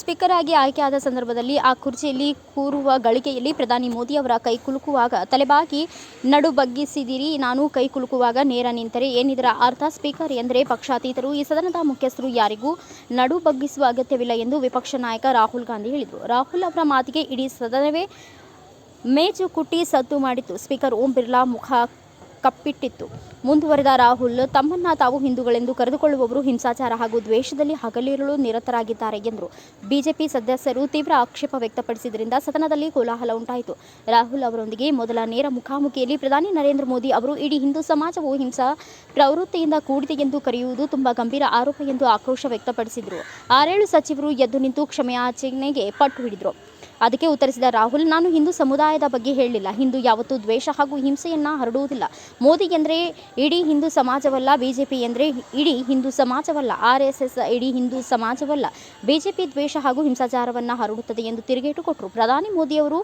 Speaker ಆಗಿ ಆಯ್ಕೆಯಾದ ಸಂದರ್ಭದಲ್ಲಿ ಆ ಕುರ್ಚಿಯಲ್ಲಿ ಕೂರುವ ಗಳಿಕೆಯಲ್ಲಿ ಪ್ರಧಾನಿ ಮೋದಿ ಅವರ ಕೈ ಕುಲುಕುವಾಗ ತಲೆಬಾಗಿ ನಡು ಬಗ್ಗಿಸಿದಿರಿ ನಾನು ಕೈ ಕುಲುಕುವಾಗ ನೇರ ನಿಂತರೆ. ಏನಿದರ ಅರ್ಥ? ಸ್ಪೀಕರ್ ಎಂದರೆ ಪಕ್ಷಾತೀತರು. ಈ ಸದನದ ಮುಖ್ಯಸ್ಥರು ಯಾರಿಗೂ ನಡು ಬಗ್ಗಿಸುವ ಅಗತ್ಯವಿಲ್ಲ ಎಂದು ವಿಪಕ್ಷ ನಾಯಕ ರಾಹುಲ್ ಗಾಂಧಿ ಹೇಳಿದರು. ರಾಹುಲ್ ಅವರ ಮಾತಿಗೆ ಇಡೀ ಸದನವೇ ಮೇಜು ಕುಟ್ಟಿ ಸದ್ದು ಮಾಡಿತ್ತು ಸ್ಪೀಕರ್ ಓಂ ಬಿರ್ಲಾ ಮುಖ ಕಪ್ಪಿಟ್ಟಿತ್ತು. ಮುಂದುವರೆದ ರಾಹುಲ್, ತಮ್ಮನ್ನ ತಾವು ಹಿಂದೂಗಳೆಂದು ಕರೆದುಕೊಳ್ಳುವವರು ಹಿಂಸಾಚಾರ ಹಾಗೂ ದ್ವೇಷದಲ್ಲಿ ಹಗಲಿರುಳು ನಿರತರಾಗಿದ್ದಾರೆ ಎಂದರು. ಬಿಜೆಪಿ ಸದಸ್ಯರು ತೀವ್ರ ಆಕ್ಷೇಪ ವ್ಯಕ್ತಪಡಿಸಿದ್ದರಿಂದ ಸದನದಲ್ಲಿ ಕೋಲಾಹಲ ಉಂಟಾಯಿತು. ರಾಹುಲ್ ಅವರೊಂದಿಗೆ ಮೊದಲ ನೇರ ಮುಖಾಮುಖಿಯಲ್ಲಿ ಪ್ರಧಾನಿ ನರೇಂದ್ರ ಮೋದಿ ಅವರು ಇಡೀ ಹಿಂದೂ ಸಮಾಜವು ಹಿಂಸಾ ಪ್ರವೃತ್ತಿಯಿಂದ ಕೂಡಿದೆ ಎಂದು ಕರೆಯುವುದು ತುಂಬಾ ಗಂಭೀರ ಆರೋಪ ಎಂದು ಆಕ್ರೋಶ ವ್ಯಕ್ತಪಡಿಸಿದರು. ಆರೇಳು ಸಚಿವರು ಎದ್ದು ನಿಂತು ಕ್ಷಮೆಯಾಚನೆಗೆ ಪಟ್ಟು ಹಿಡಿದರು. ಅದಕ್ಕೆ ಉತ್ತರಿಸಿದ ರಾಹುಲ್, ನಾನು ಹಿಂದೂ ಸಮುದಾಯದ ಬಗ್ಗೆ ಹೇಳಲಿಲ್ಲ. ಹಿಂದೂ ಯಾವತ್ತೂ ದ್ವೇಷ ಹಾಗೂ ಹಿಂಸೆಯನ್ನು ಹರಡುವುದಿಲ್ಲ. ಮೋದಿ ಎಂದರೆ ಇಡೀ ಹಿಂದೂ ಸಮಾಜವಲ್ಲ, ಬಿಜೆಪಿ ಎಂದರೆ ಇಡೀ ಹಿಂದೂ ಸಮಾಜವಲ್ಲ, ಆರ್ ಎಸ್ ಎಸ್ ಇಡೀ ಹಿಂದೂ ಸಮಾಜವಲ್ಲ. ಬಿಜೆಪಿ ದ್ವೇಷ ಹಾಗೂ ಹಿಂಸಾಚಾರವನ್ನು ಹರಡುತ್ತದೆ ಎಂದು ತಿರುಗೇಟು ಕೊಟ್ಟರು ಪ್ರಧಾನಿ ಮೋದಿಯವರು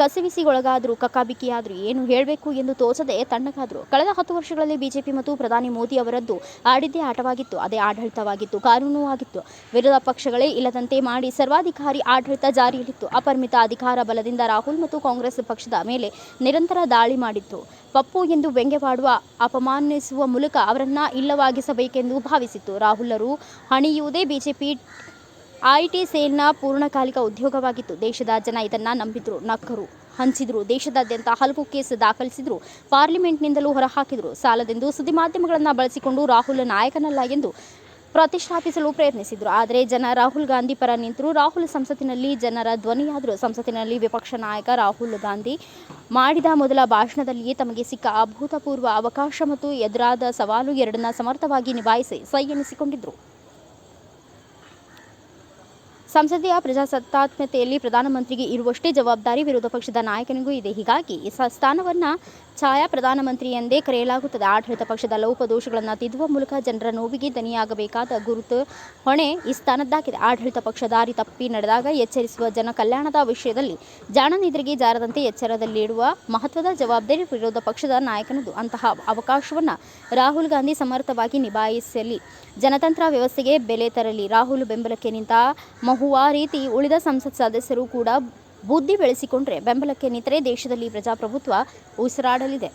ಕಸಿವಿಸಿಗೊಳಗಾದರು, ಕಕ್ಕಾಬಿಕ್ಕಿಯಾದರು, ಏನು ಹೇಳಬೇಕು ಎಂದು ತೋಚದೆ ತಣ್ಣಗಾದರು. ಕಳೆದ ಹತ್ತು ವರ್ಷಗಳಲ್ಲಿ ಬಿಜೆಪಿ ಮತ್ತು ಪ್ರಧಾನಿ ಮೋದಿ ಅವರದ್ದು ಆಡಿದ್ದೇ ಆಟವಾಗಿತ್ತು, ಅದೇ ಆಡಳಿತವಾಗಿತ್ತು, ಕಾನೂನು ಆಗಿತ್ತು. ವಿರೋಧ ಪಕ್ಷಗಳೇ ಇಲ್ಲದಂತೆ ಮಾಡಿ ಸರ್ವಾಧಿಕಾರಿ ಆಡಳಿತ ಜಾರಿಯಲ್ಲಿತ್ತು. ಅಪರಿಮಿತ ಅಧಿಕಾರ ಬಲದಿಂದ ರಾಹುಲ್ ಮತ್ತು ಕಾಂಗ್ರೆಸ್ ಪಕ್ಷದ ಮೇಲೆ ನಿರಂತರ ದಾಳಿ ಮಾಡಿತ್ತು. ಪಪ್ಪು ಎಂದು ವ್ಯಂಗ್ಯವಾಡುವ, ಅಪಮಾನಿಸುವ ಮೂಲಕ ಅವರನ್ನ ಇಲ್ಲವಾಗಿಸಬೇಕೆಂದು ಭಾವಿಸಿತ್ತು. ರಾಹುಲರು ಹಣಿಯುವುದೇ ಬಿಜೆಪಿ ಐಟಿ ಸೇಲ್ನ ಪೂರ್ಣಕಾಲಿಕ ಉದ್ಯೋಗವಾಗಿತ್ತು. ದೇಶದ ಜನ ಇದನ್ನ ನಂಬಿದ್ರು, ನಕ್ಕರು, ಹಂಚಿದ್ರು. ದೇಶದಾದ್ಯಂತ ಹಲವು ಕೇಸ್ ದಾಖಲಿಸಿದ್ರು. ಪಾರ್ಲಿಮೆಂಟ್ನಿಂದಲೂ ಹೊರಹಾಕಿದ್ರು. ಸಾಲದೆಂದು ಸುದ್ದಿ ಮಾಧ್ಯಮಗಳನ್ನು ಬಳಸಿಕೊಂಡು ರಾಹುಲ್ ನಾಯಕನಲ್ಲ ಎಂದು ಪ್ರತಿಷ್ಠಾಪಿಸಲು ಪ್ರಯತ್ನಿಸಿದ್ರು. ಆದರೆ ಜನ ರಾಹುಲ್ ಗಾಂಧಿ ಪರ ನಿಂತರು. ರಾಹುಲ್ ಸಂಸತ್ತಿನಲ್ಲಿ ಜನರ ಧ್ವನಿಯಾದರು. ಸಂಸತ್ತಿನಲ್ಲಿ ವಿಪಕ್ಷ ನಾಯಕ ರಾಹುಲ್ ಗಾಂಧಿ ಮಾಡಿದ ಮೊದಲ ಭಾಷಣದಲ್ಲಿಯೇ ತಮಗೆ ಸಿಕ್ಕ ಅಭೂತಪೂರ್ವ ಅವಕಾಶ ಮತ್ತು ಎದುರಾದ ಸವಾಲು ಎರಡನ್ನ ಸಮರ್ಥವಾಗಿ ನಿಭಾಯಿಸಿ ಸೈ ಎನಿಸಿಕೊಂಡಿದ್ರು. ಸಂಸದೀಯ ಪ್ರಜಾಸತ್ತಾತ್ಮತೆಯಲ್ಲಿ ಪ್ರಧಾನಮಂತ್ರಿಗೆ ಇರುವಷ್ಟೇ ಜವಾಬ್ದಾರಿ ವಿರೋಧ ಪಕ್ಷದ ನಾಯಕನಿಗೂ ಇದೆ. ಹೀಗಾಗಿ ಸ್ಥಾನವನ್ನು ಸ್ಥಾನವನ್ನ ಛಾಯಾ ಪ್ರಧಾನಮಂತ್ರಿ ಎಂದೇ ಕರೆಯಲಾಗುತ್ತದೆ. ಆಡಳಿತ ಪಕ್ಷದ ಲೋಪದೋಷಗಳನ್ನು ತಿದ್ದುವ ಮೂಲಕ ಜನರ ನೋವಿಗೆ ದನಿಯಾಗಬೇಕಾದ ಗುರುತು ಹೊಣೆ ಈ ಸ್ಥಾನದ್ದಾಗಿದೆ. ಆಡಳಿತ ಪಕ್ಷ ದಾರಿ ತಪ್ಪಿ ನಡೆದಾಗ ಎಚ್ಚರಿಸುವ ಜನ ಕಲ್ಯಾಣದ ವಿಷಯದಲ್ಲಿ ಜಾಣನಿದ್ರಿಗೆ ಜಾರದಂತೆ ಎಚ್ಚರದಲ್ಲಿಡುವ ಮಹತ್ವದ ಜವಾಬ್ದಾರಿ ವಿರೋಧ ಪಕ್ಷದ ನಾಯಕನದು. ಅಂತಹ ಅವಕಾಶವನ್ನು ರಾಹುಲ್ ಗಾಂಧಿ ಸಮರ್ಥವಾಗಿ ನಿಭಾಯಿಸಲಿ. ಜನತಂತ್ರ ವ್ಯವಸ್ಥೆಗೆ ಬೆಲೆ ತರಲಿ. ರಾಹುಲ್ ಬೆಂಬಲಕ್ಕೆ ನಿಂತ ಮಹುವಾ ರೀತಿ ಉಳಿದ ಸಂಸತ್ ಸದಸ್ಯರು ಕೂಡ ಬುದ್ಧಿ ಬೆಳೆಸಿಕೊಂಡ್ರೆ ಬೆಂಬಲಕ್ಕೆ ನಿಂತರೆ ದೇಶದಲ್ಲಿ ಪ್ರಜಾಪ್ರಭುತ್ವ ಉಸಿರಾಡಲಿದೆ.